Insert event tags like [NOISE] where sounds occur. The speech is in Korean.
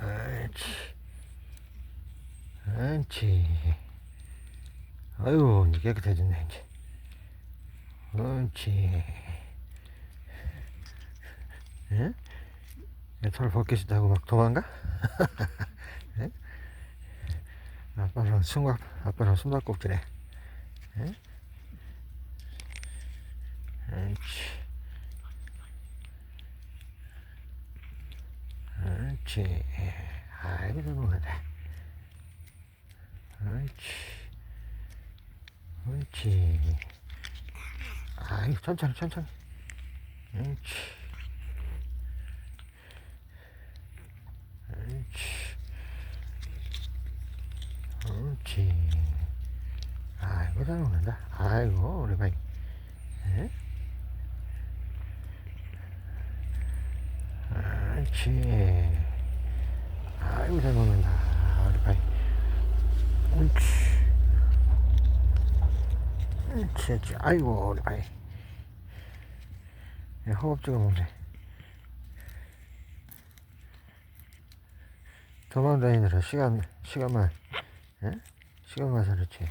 옳지. 옳지. 아이고, 이제 깨끗해졌네, 이제. 옳지. 예? 내털 벗기시다고 막 도망가? [LAUGHS] 예? 아빠랑 숨각, 아빠랑 숨바꼭질해. 예? 옳지. 옳지. 아이고. 옳지. 옳지. 아이고, 천천히, 천천히. 옳지. 옳지. 옳지. 아이고, 잘 먹는다. 아이고, 우리 바이. 예? 옳지. 아이고, 잘 먹는다. 우리 바이. 옳지. 옳지, 옳지. 아이고, 우리 바이. 예, 허겁 지겁 먹네. 도망다니느라 시간, 시간만, 예? 시간만 살았지.